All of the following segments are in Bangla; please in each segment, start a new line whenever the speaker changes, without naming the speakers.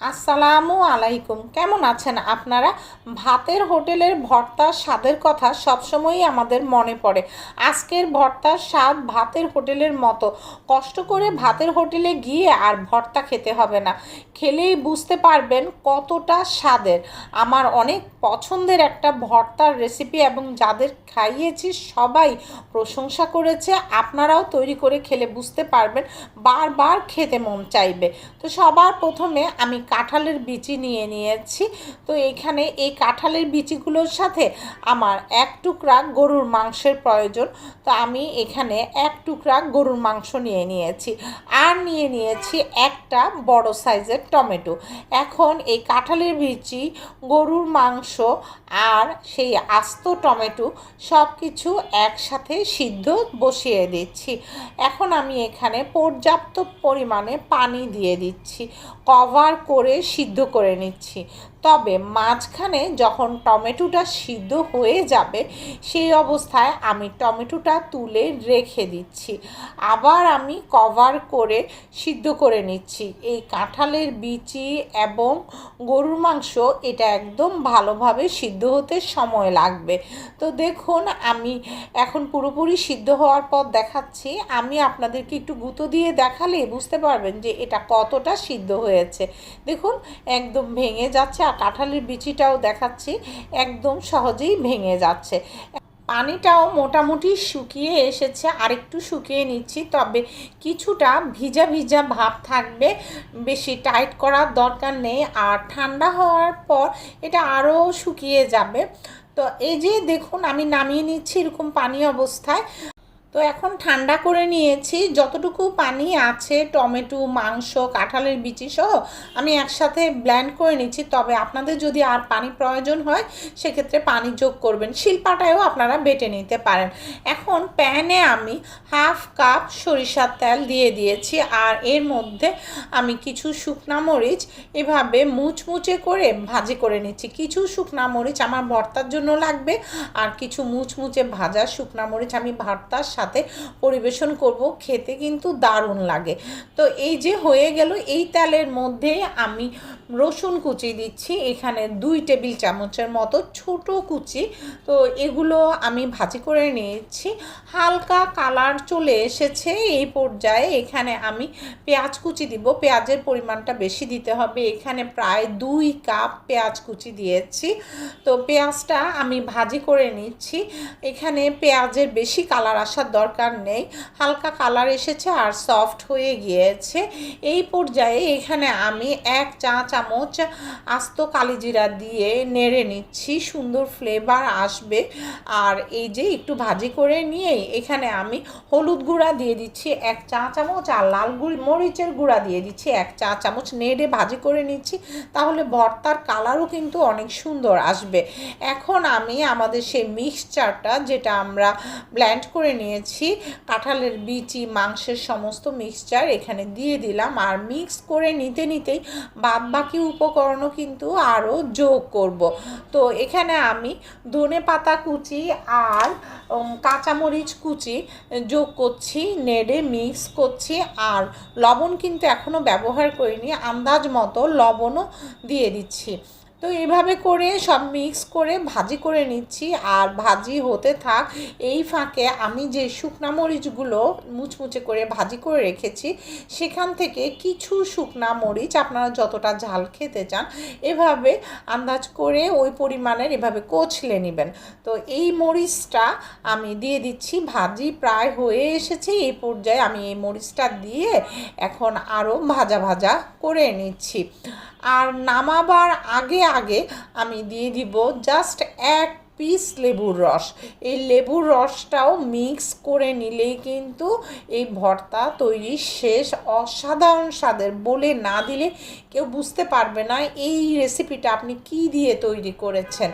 আসসালামু আলাইকুম। কেমন আছেন আপনারা? ভাতের হোটেলের ভর্তার স্বাদের কথা সবসময়ই আমাদের মনে পড়ে। আজকের ভর্তার স্বাদ ভাতের হোটেলের মতো। কষ্ট করে ভাতের হোটেলে গিয়ে আর ভর্তা খেতে হবে না। খেলেই বুঝতে পারবেন কতটা স্বাদের। আমার অনেক পছন্দের একটা ভর্তার রেসিপি এবং যাদের খাইয়েছি সবাই প্রশংসা করেছে, আপনারাও তৈরি করে খেলে বুঝতে পারবেন, বারবার খেতে মন চাইবে। তো সবার প্রথমে আমি কাঁঠালের বিচি নিয়ে নিয়েছি। তো এখানে এই কাঁঠালের বিচিগুলোর সাথে আমার এক টুকরা গরুর মাংসের প্রয়োজন। তো আমি এখানে এক টুকরা গরুর মাংস নিয়ে নিয়েছি। আর নিয়ে নিয়েছি একটা বড় সাইজের টমেটো। এখন এই কাঁঠালের বিচি, গরুর মাংস আর সেই আস্ত টমেটো সব কিছু একসাথে সিদ্ধ বসিয়ে দিচ্ছি। এখন আমি এখানে পর্যাপ্ত পরিমাণে পানি দিয়ে দিচ্ছি। কভার করে সিদ্ধ করে নিচ্ছি। তবে মাঝখানে যখন টমেটোটা সিদ্ধ হয়ে যাবে, সেই অবস্থায় আমি টমেটোটা তুলে রেখে দিচ্ছি। আবার আমি কভার করে সিদ্ধ করে নিচ্ছি। এই কাঁঠালের বিচি এবং গরুর মাংস, এটা একদম ভালোভাবে সিদ্ধ হতে সময় লাগবে। তো দেখুন, আমি এখন পুরোপুরি সিদ্ধ হওয়ার পর দেখাচ্ছি। আমি আপনাদেরকে একটু গুঁতো দিয়ে দেখালে বুঝতে পারবেন যে এটা কতটা সিদ্ধ হয়েছে। দেখুন, একদম ভেঙে যাচ্ছে আর কাঁঠালের বিচিটাও দেখাচ্ছি, একদম সহজেই ভেঙে যাচ্ছে। পানিটাও মোটামুটি শুকিয়ে এসেছে, আরেকটু শুকিয়ে নিচ্ছি, তবে কিছুটা ভিজা ভিজা ভাব থাকবে, বেশি টাইট করার দরকার নেই, আর ঠান্ডা হওয়ার পর এটা আরও শুকিয়ে যাবে। তো এই যে দেখুন, আমি নামিয়ে নিচ্ছি এরকম পানি অবস্থায়। তো এখন ঠান্ডা করে নিয়েছি। যতটুকু পানি আছে, টমেটো, মাংস, কাঁঠালের বিচি সহ আমি একসাথে ব্ল্যান্ড করে নিচ্ছি। তবে আপনাদের যদি আর পানি প্রয়োজন হয়, সেক্ষেত্রে পানি যোগ করবেন। শিল্পাটায়ও আপনারা বেটে নিতে পারেন। এখন প্যানে আমি হাফ কাপ সরিষার তেল দিয়ে দিয়েছি। আর এর মধ্যে আমি কিছু শুকনা মরিচ এভাবে মুচমুচে করে ভাজি করে নিচ্ছি। কিছু শুকনা মরিচ আমার ভর্তার জন্য লাগবে। আর কিছু মুচমুচে ভাজা শুকনা মরিচ আমি ভর্তার সাথে পরিবেশন করব, খেতে কিন্তু দারুণ লাগে। তো এই যে হয়ে গেল, এই তেলের মধ্যে আমি রসুন কুচি দিচ্ছি। এখানে দুই টেবিল চামচের মতো ছোট কুচি। তো এগুলো আমি ভাজি করে নিয়েছি। হালকা কালার চলে এসেছে এই পর্যায়ে। এখানে আমি পেঁয়াজ কুচি দিব। পেঁয়াজের পরিমাণটা বেশি দিতে হবে। এখানে প্রায় দুই কাপ পেঁয়াজ কুচি দিয়েছি। তো পেঁয়াজটা আমি ভাজি করে নিচ্ছি। এখানে পেঁয়াজের বেশি কালার আসার দরকার নেই। হালকা কালার এসেছে আর সফট হয়ে গিয়েছে। এই পর্যায়ে এখানে আমি এক চা চামচ আস্ত কালিজিরা দিয়ে নেড়ে নিচ্ছি, সুন্দর ফ্লেভার আসবে। আর এই যে একটু ভাজি করে নিয়েই এখানে আমি হলুদ গুঁড়া দিয়ে দিচ্ছি এক চা চামচ আর লাল গুড়, মরিচের গুঁড়া দিয়ে দিচ্ছি এক চা চামচ। নেড়ে ভাজি করে নিচ্ছি, তাহলে ভর্তার কালারও কিন্তু অনেক সুন্দর আসবে। এখন আমি আমাদের সেই মিক্সচারটা যেটা আমরা ব্ল্যান্ড করে নিয়েছি, কাঁঠালের বিচি, মাংসের সমস্ত মিক্সচার এখানে দিয়ে দিলাম। আর মিক্স করে নিতে নিতেই বাদ বাকি উপকরণও কিন্তু আরও যোগ করব। তো এখানে আমি ধনে পাতা কুচি আর কাঁচামরিচ কুচি যোগ করছি, নেড়ে মিক্স করছি আর লবণ কিন্তু এখনও ব্যবহার করিনি, আন্দাজ মতো লবণও দিয়ে দিচ্ছি। তো এভাবে করে সব মিক্স করে ভাজি করে নিচ্ছি। আর ভাজি হতে থাক, এই ফাঁকে আমি যে শুকনা মরিচগুলো মুচমুচে করে ভাজি করে রেখেছি, সেখান থেকে কিছু শুকনা মরিচ, আপনারা যতটা ঝাল খেতে চান, এভাবে আন্দাজ করে ওই পরিমাণের এভাবে কোচলে নেবেন। তো এই মরিচটা আমি দিয়ে দিচ্ছি, ভাজি প্রায় হয়ে এসেছে, এই পর্যায়ে আমি এই মরিচটা দিয়ে এখন আরও ভাজা ভাজা করে নিচ্ছি। আর নামাবার আগে আগে আমি দিয়ে দিব জাস্ট এক পিস লেবুর রস। এই লেবুর রসটাও মিক্স করে নিলেই কিন্তু এই ভর্তা তৈরি শেষ। অসাধারণ স্বাদের, বলে না দিলে কেউ বুঝতে পারবে না এই রেসিপিটা আপনি কি দিয়ে তৈরি করেছেন।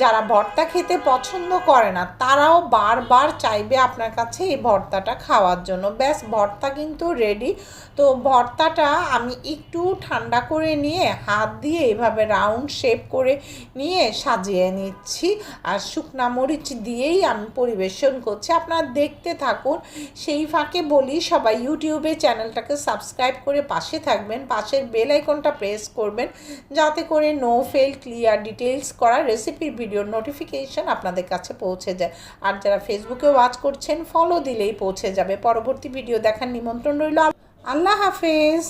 যারা ভর্তা খেতে পছন্দ করে না, তারাও বারবার চাইবে আপনার কাছে এই ভর্তাটা খাওয়ার জন্য। ব্যাস, ভর্তা কিন্তু রেডি তো ভর্তাটা আমি একটু ঠান্ডা করে নিয়ে, হাত দিয়ে এভাবে রাউন্ড শেপ করে নিয়ে সাজিয়ে নিচ্ছি। আর শুকনা মরিচ দিয়েই আমি পরিবেশন করছি। আপনারা দেখতে থাকুন। সেই ফাঁকে বলি, সবাই ইউটিউবে চ্যানেলটাকে সাবস্ক্রাইব করে পাশে থাকবেন। পাশের বেল আইকন আইকনটা প্রেস করবেন। যাতে করে নো ফেল ক্লিয়ার ডিটেলস করা রেসিপির ভিডিওর নোটিফিকেশান আপনাদের কাছে পৌঁছে যায়। আর যারা ফেসবুকে ওয়াচ করছেন ফলো দিলেই পৌঁছে যাবে। পরবর্তী ভিডিও দেখার নিমন্ত্রণ রইল আল্লাহ হাফেজ।